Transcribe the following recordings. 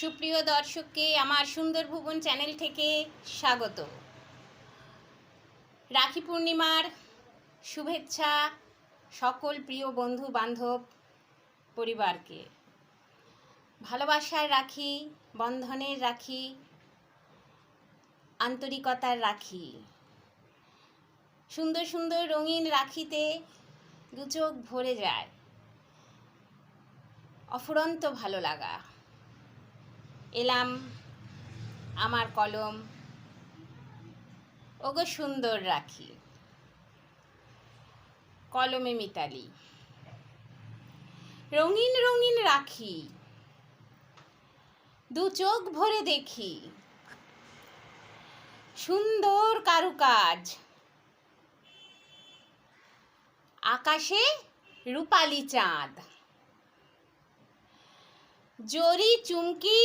সুপ্রিয় দর্শককে আমার সুন্দর ভুবন চ্যানেল থেকে স্বাগত। রাখি পূর্ণিমার শুভেচ্ছা সকল প্রিয় বন্ধু, বান্ধব, পরিবারকে। ভালোবাসার রাখি, বন্ধনের রাখি, আন্তরিকতার রাখি। সুন্দর সুন্দর রঙিন রাখিতে দু চোখ ভরে যায়। অফুরন্ত ভালো লাগা। এলাম, আমার কলম, ওগো সুন্দর রাখি, কলমে মিতালি, রঙিন রঙিন রাখি, দু চোখ ভরে দেখি, সুন্দর কারুকাজ, আকাশে রূপালি চাঁদ, জরি চুমকি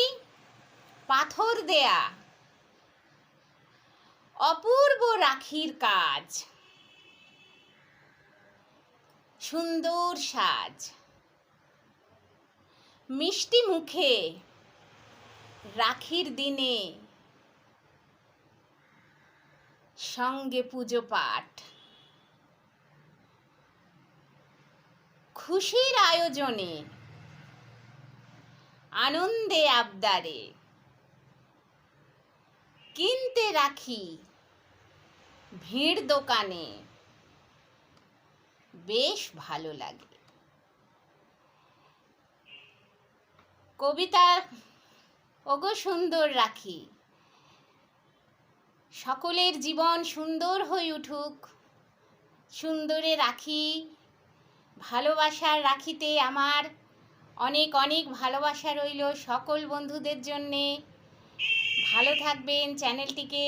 পাথর দেয়া। অপূর্ব রাখির কাজ। সুন্দর সাজ। মিষ্টি মুখে রাখির দিনে সঙ্গে পুজো পাঠ। খুশির আয়োজনে আনন্দে আবদারে। কিনতে রাখি। ভিড় দোকানে। বেশ ভালো লাগে। কবিতা, ওগো সুন্দর রাখি। সকলের জীবন সুন্দর হয়ে উঠুক। সুন্দরে রাখি ভালোবাসার রাখিতে আমার অনেক অনেক ভালোবাসা রইল সকল বন্ধুদের জন্যে। ভালো থাকবেন চ্যানেলটিকে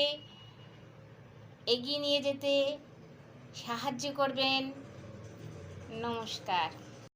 এগিয়ে নিয়ে যেতে সাহায্য করবেন। নমস্কার।